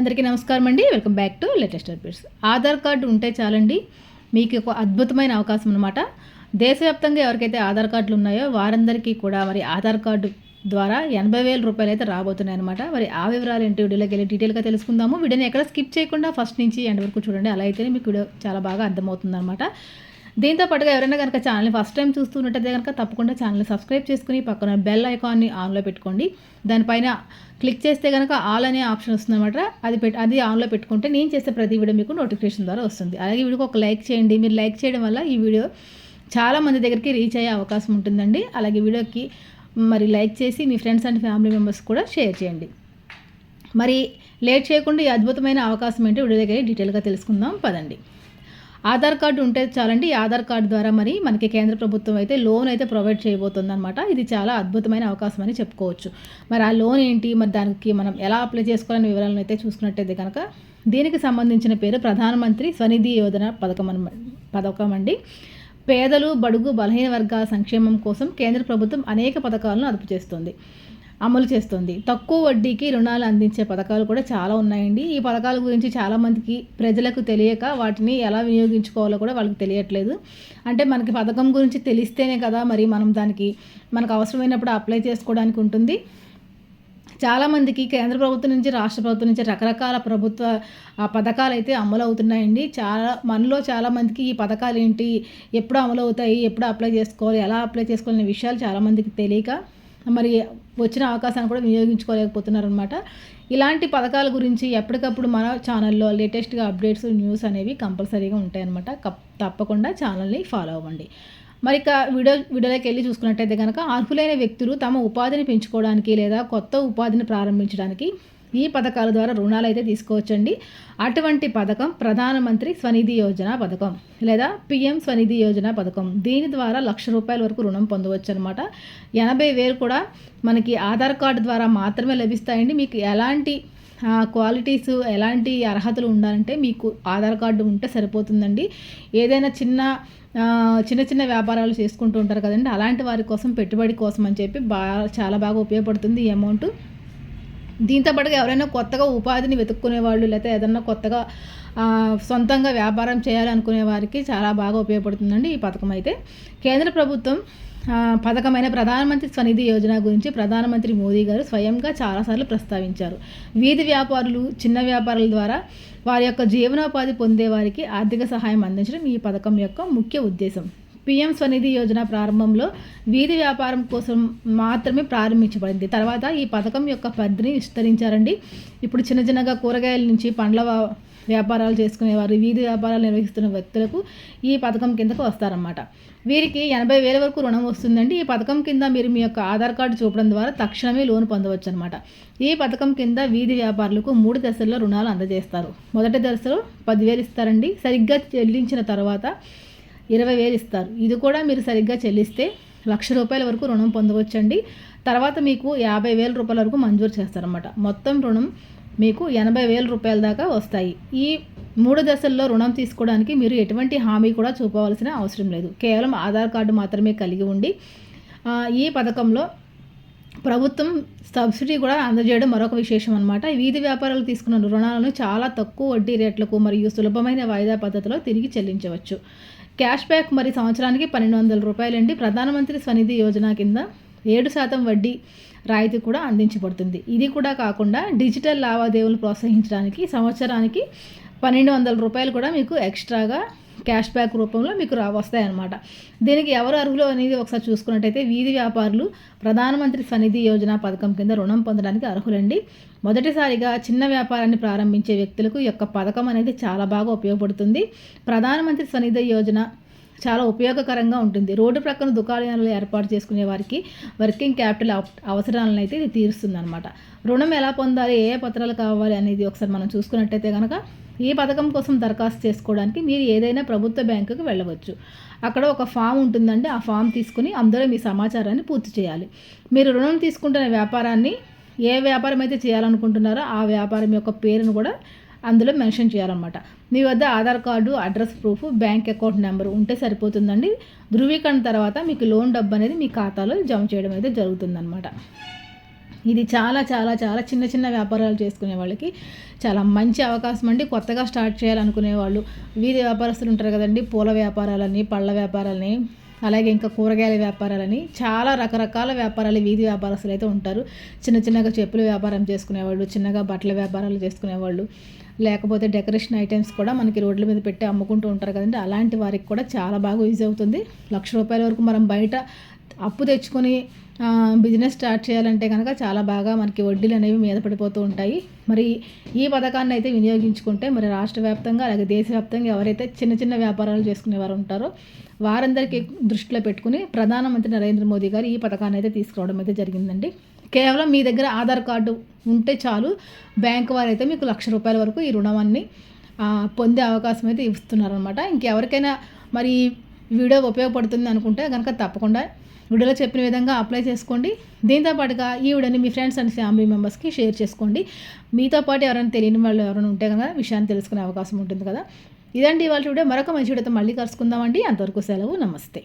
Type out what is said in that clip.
అందరికీ నమస్కారం అండి. Welcome back to latest updates. Aadhaar card ఉంటే చాలండి. మీకు ఒక అద్భుతమైన అవకాశం అనమాట దేశవ్యాప్తంగా ఎవరికైతే ఆధార్ కార్డులు ఉన్నాయో వారందరికీ కూడా మరి ఆధార్ కార్డు ద్వారా ఎనభై వేల రూపాయలు అయితే రాబోతున్నాయి అనమాట మరి ఆ వివరాలు ఏంటి? వీడియోలోకి వెళ్ళి డీటెయిల్గా తెలుసుకుందాము. వీడియోని ఎక్కడ స్కిప్ చేయకుండా ఫస్ట్ నుంచి ఎండ్ వరకు చూడండి. అలా అయితేనే మీకు వీడియో చాలా బాగా అర్థమవుతుంది అనమాట దీంతో పాటుగా ఎవరైనా కనుక ఛానల్ని ఫస్ట్ టైం చూస్తున్నట్టయితే కనుక తప్పకుండా ఛానల్ని సబ్స్క్రైబ్ చేసుకుని పక్కన బెల్ ఐకాన్ని ఆన్లో పెట్టుకోండి. దానిపైన క్లిక్ చేస్తే కనుక ఆల్ అనే ఆప్షన్ వస్తుందన్నమాట. అది పెట్ అది ఆన్లో పెట్టుకుంటే నేను చేసే ప్రతి వీడియో మీకు నోటిఫికేషన్ ద్వారా వస్తుంది. అలాగే వీడియోకి ఒక లైక్ చేయండి. మీరు లైక్ చేయడం వల్ల ఈ వీడియో చాలా మంది దగ్గరికి రీచ్ అయ్యే అవకాశం ఉంటుందండి. అలాగే వీడియోకి మరి లైక్ చేసి మీ ఫ్రెండ్స్ అండ్ ఫ్యామిలీ మెంబర్స్ కూడా షేర్ చేయండి. మరి లేట్ చేయకుండా ఈ అద్భుతమైన అవకాశం ఏంటి? వీడియో దగ్గర డీటెయిల్గా తెలుసుకుందాం. పదండి. ఆధార్ కార్డు ఉంటే చాలండి ఈ ఆధార్ కార్డు ద్వారా మరి మనకి కేంద్ర ప్రభుత్వం అయితే లోన్ అయితే ప్రొవైడ్ చేయబోతుంది అనమాట ఇది చాలా అద్భుతమైన అవకాశం అని చెప్పుకోవచ్చు. మరి ఆ లోన్ ఏంటి? మరి దానికి మనం ఎలా అప్లై చేసుకోవాలని వివరాలను అయితే చూసుకున్నట్టయితే కనుక దీనికి సంబంధించిన పేరు ప్రధానమంత్రి స్వనిధి యోజన పథకం అన పథకం అండి. పేదలు బడుగు బలహీన వర్గాల సంక్షేమం కోసం కేంద్ర ప్రభుత్వం అనేక పథకాలను అదుపు చేస్తుంది. అమలు చేస్తుంది. తక్కువ వడ్డీకి రుణాలు అందించే పథకాలు కూడా చాలా ఉన్నాయండి. ఈ పథకాల గురించి చాలామందికి ప్రజలకు తెలియక వాటిని ఎలా వినియోగించుకోవాలో కూడా వాళ్ళకి తెలియట్లేదు. అంటే మనకి పథకం గురించి తెలిస్తేనే కదా మరి మనం దానికి మనకు అవసరమైనప్పుడు అప్లై చేసుకోవడానికి ఉంటుంది. చాలామందికి కేంద్ర ప్రభుత్వం నుంచి రాష్ట్ర ప్రభుత్వం నుంచి రకరకాల ప్రభుత్వ పథకాలు అయితే అమలు అవుతున్నాయండి. చాలా మనలో చాలామందికి ఈ పథకాలు ఏంటి ఎప్పుడు అమలు అవుతాయి ఎప్పుడు అప్లై చేసుకోవాలి ఎలా అప్లై చేసుకోవాలనే విషయాలు చాలామందికి తెలియక మరి వచ్చిన అవకాశాన్ని కూడా వినియోగించుకోలేకపోతున్నారు అనమాట ఇలాంటి పథకాల గురించి ఎప్పటికప్పుడు మన ఛానల్లో లేటెస్ట్గా అప్డేట్స్ న్యూస్ అనేవి కంపల్సరీగా ఉంటాయన్నమాట. తప్పకుండా ఛానల్ని ఫాలో అవ్వండి. మరి ఇక వీడియో వీడియోలోకి వెళ్ళి చూసుకున్నట్టయితే కనుక అర్హులైన వ్యక్తులు తమ ఉపాధిని పెంచుకోవడానికి లేదా కొత్త ఉపాధిని ప్రారంభించడానికి ఈ పథకాల ద్వారా రుణాలు అయితే తీసుకోవచ్చండి. అటువంటి పథకం ప్రధానమంత్రి స్వనిధి యోజన పథకం లేదా పిఎం స్వనిధి యోజన పథకం. దీని ద్వారా లక్ష రూపాయల వరకు రుణం పొందవచ్చు అనమాట ఎనభై వేలు కూడా మనకి ఆధార్ కార్డు ద్వారా మాత్రమే లభిస్తాయండి. మీకు ఎలాంటి క్వాలిటీస్ ఎలాంటి అర్హతలు ఉండాలంటే మీకు ఆధార్ కార్డు ఉంటే సరిపోతుందండి. ఏదైనా చిన్న చిన్న చిన్న వ్యాపారాలు చేసుకుంటూ ఉంటారు కదండి. అలాంటి వారి కోసం పెట్టుబడి కోసం అని చెప్పి బాగా చాలా బాగా ఉపయోగపడుతుంది ఈ అమౌంట్. దీంతో పాటుగా ఎవరైనా కొత్తగా ఉపాధిని వెతుక్కునే వాళ్ళు లేకపోతే ఏదన్నా కొత్తగా సొంతంగా వ్యాపారం చేయాలనుకునే వారికి చాలా బాగా ఉపయోగపడుతుందండి ఈ పథకం అయితే. కేంద్ర ప్రభుత్వం పథకమైన ప్రధానమంత్రి స్వనిధి యోజన గురించి ప్రధానమంత్రి మోదీ గారు స్వయంగా చాలాసార్లు ప్రస్తావించారు. వీధి వ్యాపారులు చిన్న వ్యాపారుల ద్వారా వారి యొక్క జీవనోపాధి పొందే వారికి ఆర్థిక సహాయం అందించడం ఈ పథకం యొక్క ముఖ్య ఉద్దేశం. పిఎం స్వనిధి యోజన ప్రారంభంలో వీధి వ్యాపారం కోసం మాత్రమే ప్రారంభించబడింది. తర్వాత ఈ పథకం యొక్క పరిధిని విస్తరించారండి. ఇప్పుడు చిన్న చిన్నగా కూరగాయల నుంచి పండ్ల వ్యాపారాలు చేసుకునేవారు వీధి వ్యాపారాలు నిర్వహిస్తున్న వ్యక్తులకు ఈ పథకం కిందకు వస్తారన్నమాట. వీరికి ఎనభై వేల వరకు రుణం వస్తుందండి. ఈ పథకం కింద మీరు మీ యొక్క ఆధార్ కార్డు చూపడం ద్వారా తక్షణమే లోన్ పొందవచ్చు అనమాట ఈ పథకం కింద వీధి వ్యాపారులకు మూడు దశల్లో రుణాలు అందజేస్తారు. మొదటి దశలో పదివేలు ఇస్తారండి. సరిగ్గా చెల్లించిన తర్వాత ఇరవై వేలు ఇస్తారు. ఇది కూడా మీరు సరిగ్గా చెల్లిస్తే లక్ష రూపాయల వరకు రుణం పొందవచ్చండి. తర్వాత మీకు యాభై వేల రూపాయల వరకు మంజూరు చేస్తారన్నమాట. మొత్తం రుణం మీకు ఎనభై వేల రూపాయల దాకా వస్తాయి. ఈ మూడు దశల్లో రుణం తీసుకోవడానికి మీరు ఎటువంటి హామీ కూడా చూపవలసిన అవసరం లేదు. కేవలం ఆధార్ కార్డు మాత్రమే కలిగి ఉండి ఈ పథకంలో ప్రభుత్వం సబ్సిడీ కూడా అందజేయడం మరొక విశేషం అనమాట వీధి వ్యాపారాలు తీసుకున్న రుణాలను చాలా తక్కువ వడ్డీ రేట్లకు మరియు సులభమైన వాయిదా పద్ధతిలో తిరిగి చెల్లించవచ్చు. క్యాష్ బ్యాక్ మరి సంవత్సరానికి పన్నెండు వందల రూపాయలండి. ప్రధానమంత్రి స్వనిధి యోజన కింద ఏడు శాతం వడ్డీ రాయితీ కూడా అందించబడుతుంది. ఇది కూడా కాకుండా డిజిటల్ లావాదేవీలు ప్రోత్సహించడానికి సంవత్సరానికి పన్నెండు వందల రూపాయలు కూడా మీకు ఎక్స్ట్రాగా క్యాష్ బ్యాక్ రూపంలో మీకు రా వస్తాయన్నమాట. దీనికి ఎవరు అర్హులు అనేది ఒకసారి చూసుకున్నట్టయితే వీధి వ్యాపారులు ప్రధానమంత్రి స్వనిధి యోజన పథకం కింద రుణం పొందడానికి అర్హులండి. మొదటిసారిగా చిన్న వ్యాపారాన్ని ప్రారంభించే వ్యక్తులకు యొక్క పథకం అనేది చాలా బాగా ఉపయోగపడుతుంది. ప్రధానమంత్రి స్వనిధి యోజన చాలా ఉపయోగకరంగా ఉంటుంది. రోడ్డు ప్రక్కన దుకాణాలు ఏర్పాటు చేసుకునే వారికి వర్కింగ్ క్యాపిటల్ అవసరాలను అయితే ఇది తీరుస్తుంది అనమాట రుణం ఎలా పొందాలి ఏ పత్రాలు కావాలి అనేది ఒకసారి మనం చూసుకున్నట్టయితే కనుక ఈ పథకం కోసం దరఖాస్తు చేసుకోవడానికి మీరు ఏదైనా ప్రభుత్వ బ్యాంకుకి వెళ్ళవచ్చు. అక్కడ ఒక ఫామ్ ఉంటుందండి. ఆ ఫామ్ తీసుకుని అందులో మీ సమాచారాన్ని పూర్తి చేయాలి. మీరు రుణం తీసుకుంటున్న వ్యాపారాన్ని ఏ వ్యాపారం అయితే చేయాలనుకుంటున్నారో ఆ వ్యాపారం యొక్క పేరును కూడా అందులో మెన్షన్ చేయాలన్నమాట. మీ వద్ద Aadhaar card address proof bank account number ఉంటే సరిపోతుందండి. ధృవీకరణ తర్వాత మీకు లోన్ డబ్బు అనేది మీ ఖాతాలో జమ చేయడం అయితే జరుగుతుందన్నమాట. ఇది చాలా చాలా చాలా చిన్న చిన్న వ్యాపారాలు చేసుకునే వాళ్ళకి చాలా మంచి అవకాశం అండి. కొత్తగా స్టార్ట్ చేయాలనుకునే వాళ్ళు వీధి వ్యాపారస్తులు ఉంటారు కదండి పూల వ్యాపారాలని పళ్ళ వ్యాపారాలని అలాగే ఇంకా కూరగాయల వ్యాపారాలని చాలా రకరకాల వ్యాపారాలు వీధి వ్యాపారస్తులు అయితే ఉంటారు. చిన్న చిన్నగా చెప్పుల వ్యాపారం చేసుకునేవాళ్ళు చిన్నగా బట్టల వ్యాపారాలు చేసుకునేవాళ్ళు లేకపోతే డెకరేషన్ ఐటమ్స్ కూడా మనకి రోడ్ల మీద పెట్టి అమ్ముకుంటూ ఉంటారు కదండి. అలాంటి వారికి కూడా చాలా బాగా యూజ్ అవుతుంది. లక్ష రూపాయల వరకు మనం బయట అప్పు తెచ్చుకొని బిజినెస్ స్టార్ట్ చేయాలంటే కనుక చాలా బాగా మనకి వడ్డీలు అనేవి మీద పడిపోతూ ఉంటాయి. మరి ఈ పథకాన్ని అయితే వినియోగించుకుంటే మరి రాష్ట్ర వ్యాప్తంగా అలాగే దేశవ్యాప్తంగా ఎవరైతే చిన్న చిన్న వ్యాపారాలు చేసుకునే వారు ఉంటారో వారందరికీ దృష్టిలో పెట్టుకుని ప్రధానమంత్రి నరేంద్ర మోదీ గారు ఈ పథకాన్ని అయితే తీసుకురావడం అయితే జరిగిందండి. కేవలం మీ దగ్గర ఆధార్ కార్డు ఉంటే చాలు బ్యాంక్ వారు అయితే మీకు లక్ష రూపాయల వరకు ఈ రుణాన్ని పొందే అవకాశం అయితే ఇస్తున్నారనమాట ఇంకెవరికైనా మరి ఈ వీడియో ఉపయోగపడుతుంది అనుకుంటే కనుక తప్పకుండా వీడియోలో చెప్పిన విధంగా అప్లై చేసుకోండి. దీంతో పాటుగా ఈ వీడియోని మీ ఫ్రెండ్స్ అండ్ ఫ్యామిలీ మెంబర్స్కి షేర్ చేసుకోండి. మీతో పాటు ఎవరైనా తెలియని వాళ్ళు ఎవరైనా ఉంటే కదా విషయాన్ని తెలుసుకునే అవకాశం ఉంటుంది కదా. ఇదండి ఇవాళ వీడియో. మరొక మంచి వీడియోతో మళ్ళీ కలుసుకుందామండి. అంతవరకు సెలవు. నమస్తే.